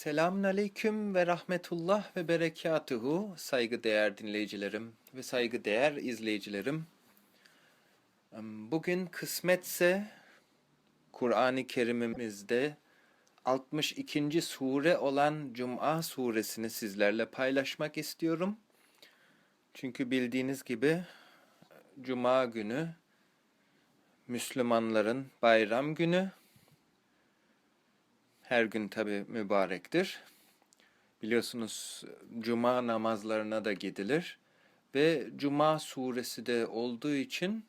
Selamun aleyküm ve rahmetullah ve berekatuhu saygıdeğer dinleyicilerim ve saygıdeğer izleyicilerim. Bugün kısmetse Kur'an-ı Kerim'imizde 62. sure olan Cuma suresini sizlerle paylaşmak istiyorum. Çünkü bildiğiniz gibi Cuma günü Müslümanların bayram günü her gün tabi mübarektir. Biliyorsunuz cuma namazlarına da gidilir ve cuma suresi de olduğu için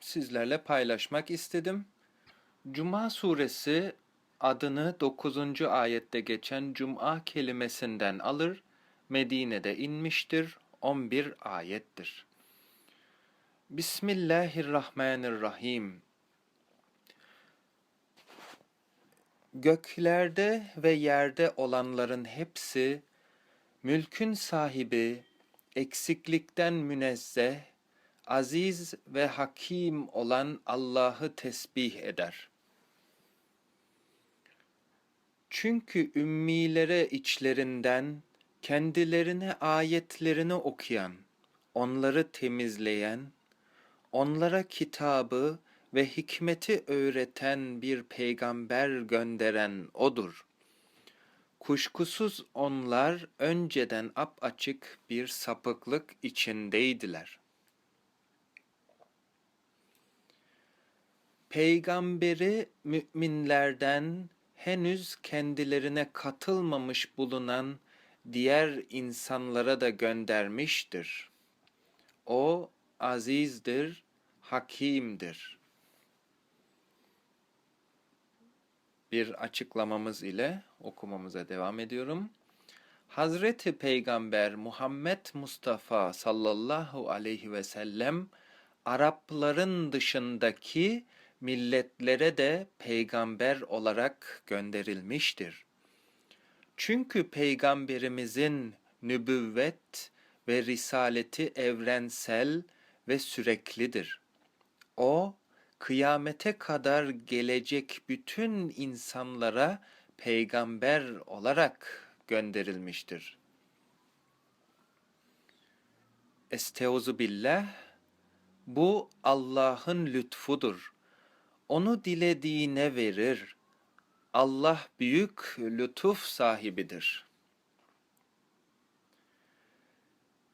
sizlerle paylaşmak istedim. Cuma suresi adını 9. ayette geçen cuma kelimesinden alır. Medine'de inmiştir. 11 ayettir. Bismillahirrahmanirrahim. Göklerde ve yerde olanların hepsi, mülkün sahibi, eksiklikten münezzeh, aziz ve hakim olan Allah'ı tesbih eder. Çünkü ümmilere içlerinden kendilerine ayetlerini okuyan, onları temizleyen, onlara kitabı ve hikmeti öğreten bir peygamber gönderen odur. Kuşkusuz onlar önceden apaçık bir sapıklık içindeydiler. Peygamberi müminlerden henüz kendilerine katılmamış bulunan diğer insanlara da göndermiştir. O azizdir, hakimdir.'' Bir açıklamamız ile okumamıza devam ediyorum. Hazreti Peygamber Muhammed Mustafa sallallahu aleyhi ve sellem Arapların dışındaki milletlere de peygamber olarak gönderilmiştir. Çünkü peygamberimizin nübüvvet ve risaleti evrensel ve süreklidir. O kıyamete kadar gelecek bütün insanlara peygamber olarak gönderilmiştir. Esteuzu billah bu Allah'ın lütfudur. Onu dilediğine verir. Allah büyük lütuf sahibidir.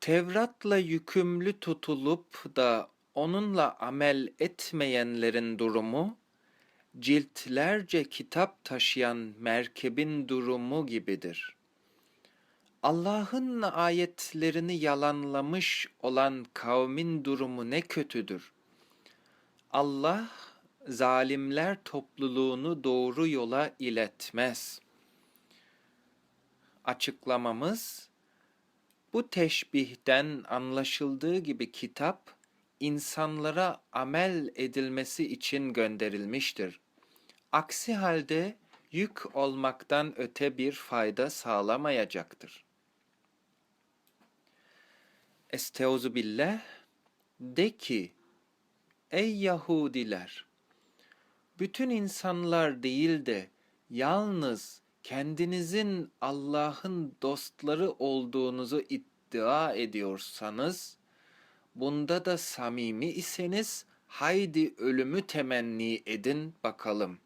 Tevrat'la yükümlü tutulup da onunla amel etmeyenlerin durumu, ciltlerce kitap taşıyan merkebin durumu gibidir. Allah'ın ayetlerini yalanlamış olan kavmin durumu ne kötüdür. Allah zalimler topluluğunu doğru yola iletmez. Açıklamamız bu teşbihten anlaşıldığı gibi kitap insanlara amel edilmesi için gönderilmiştir. Aksi halde yük olmaktan öte bir fayda sağlamayacaktır. Esteuzu billah de ki ey Yahudiler bütün insanlar değil de yalnız kendinizin Allah'ın dostları olduğunuzu iddia ediyorsanız Bunda da samimi iseniz haydi ölümü temenni edin bakalım.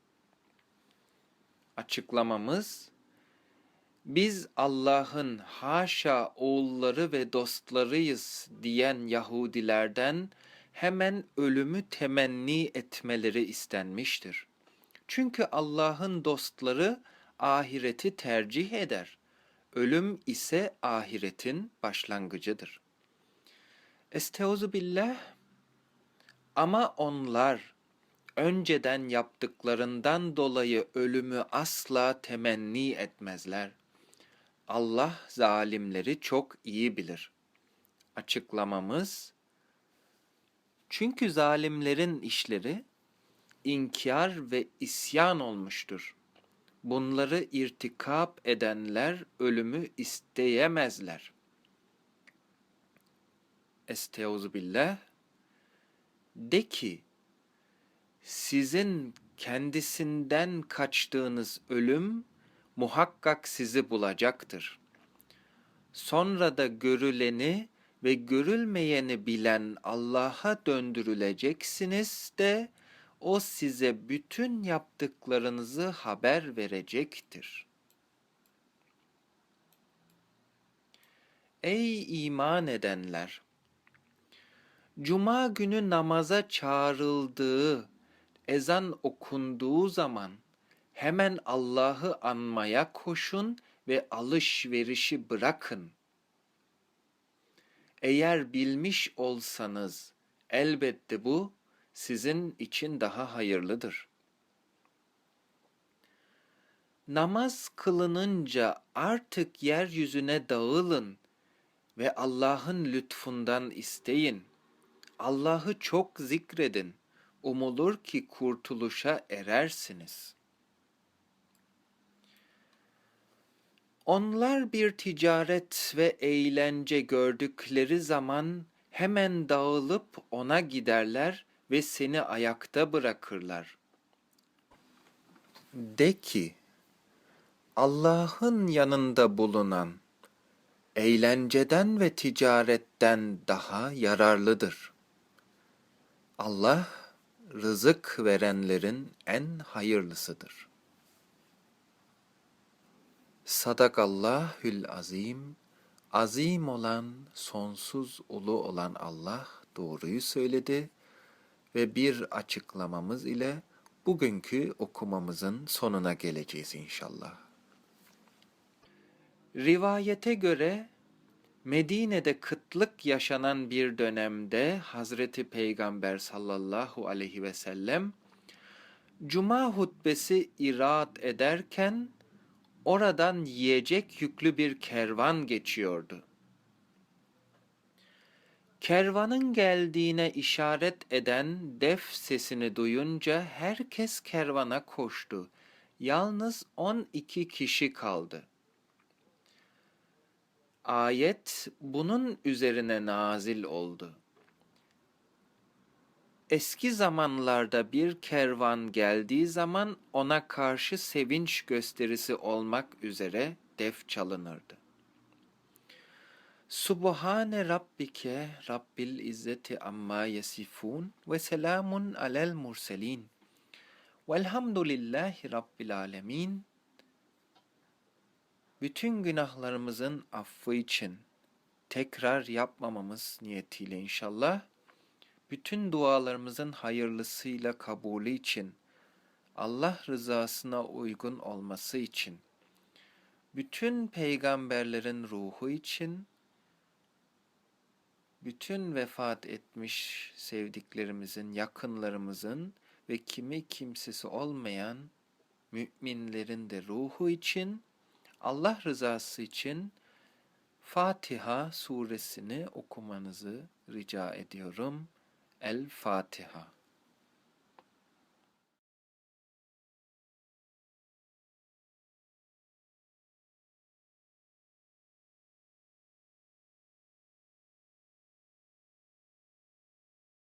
Açıklamamız biz Allah'ın haşa oğulları ve dostlarıyız diyen Yahudilerden hemen ölümü temenni etmeleri istenmiştir. Çünkü Allah'ın dostları ahireti tercih eder. Ölüm ise ahiretin başlangıcıdır.'' Esteuzu billah ama onlar önceden yaptıklarından dolayı ölümü asla temenni etmezler. Allah zalimleri çok iyi bilir. Açıklamamız çünkü zalimlerin işleri inkar ve isyan olmuştur. Bunları irtikap edenler ölümü isteyemezler.'' Esteuzu billah de ki sizin kendisinden kaçtığınız ölüm muhakkak sizi bulacaktır. Sonra da görüleni ve görülmeyeni bilen Allah'a döndürüleceksiniz de o size bütün yaptıklarınızı haber verecektir. Ey iman edenler! Cuma günü namaza çağrıldığı, ezan okunduğu zaman hemen Allah'ı anmaya koşun ve alışverişi bırakın. Eğer bilmiş olsanız elbette bu sizin için daha hayırlıdır. Namaz kılınınca artık yeryüzüne dağılın ve Allah'ın lütfundan isteyin. Allah'ı çok zikredin. Umulur ki kurtuluşa erersiniz. Onlar bir ticaret ve eğlence gördükleri zaman hemen dağılıp ona giderler ve seni ayakta bırakırlar. De ki, Allah'ın yanında bulunan eğlenceden ve ticaretten daha yararlıdır. Allah rızık verenlerin en hayırlısıdır. Sadakallahül azim, azim olan, sonsuz ulu olan Allah doğruyu söyledi ve bir açıklamamız ile bugünkü okumamızın sonuna geleceğiz inşallah. Rivayete göre Medine'de kıtlık yaşanan bir dönemde Hazreti Peygamber sallallahu aleyhi ve sellem Cuma hutbesi irat ederken oradan yiyecek yüklü bir kervan geçiyordu. Kervanın geldiğine işaret eden def sesini duyunca herkes kervana koştu. Yalnız 12 kişi kaldı. Ayet bunun üzerine nazil oldu. Eski zamanlarda bir kervan geldiği zaman ona karşı sevinç gösterisi olmak üzere def çalınırdı. Subhane rabbike rabbil izzeti amma yasifun ve selamun alel murselin. Velhamdülillahi rabbil alemin. Bütün günahlarımızın affı için tekrar yapmamamız niyetiyle inşallah. Bütün dualarımızın hayırlısıyla kabulü için, Allah rızasına uygun olması için, bütün peygamberlerin ruhu için, bütün vefat etmiş sevdiklerimizin, yakınlarımızın ve kimi kimsesi olmayan müminlerin de ruhu için, Allah rızası için Fatiha suresini okumanızı rica ediyorum. El Fatiha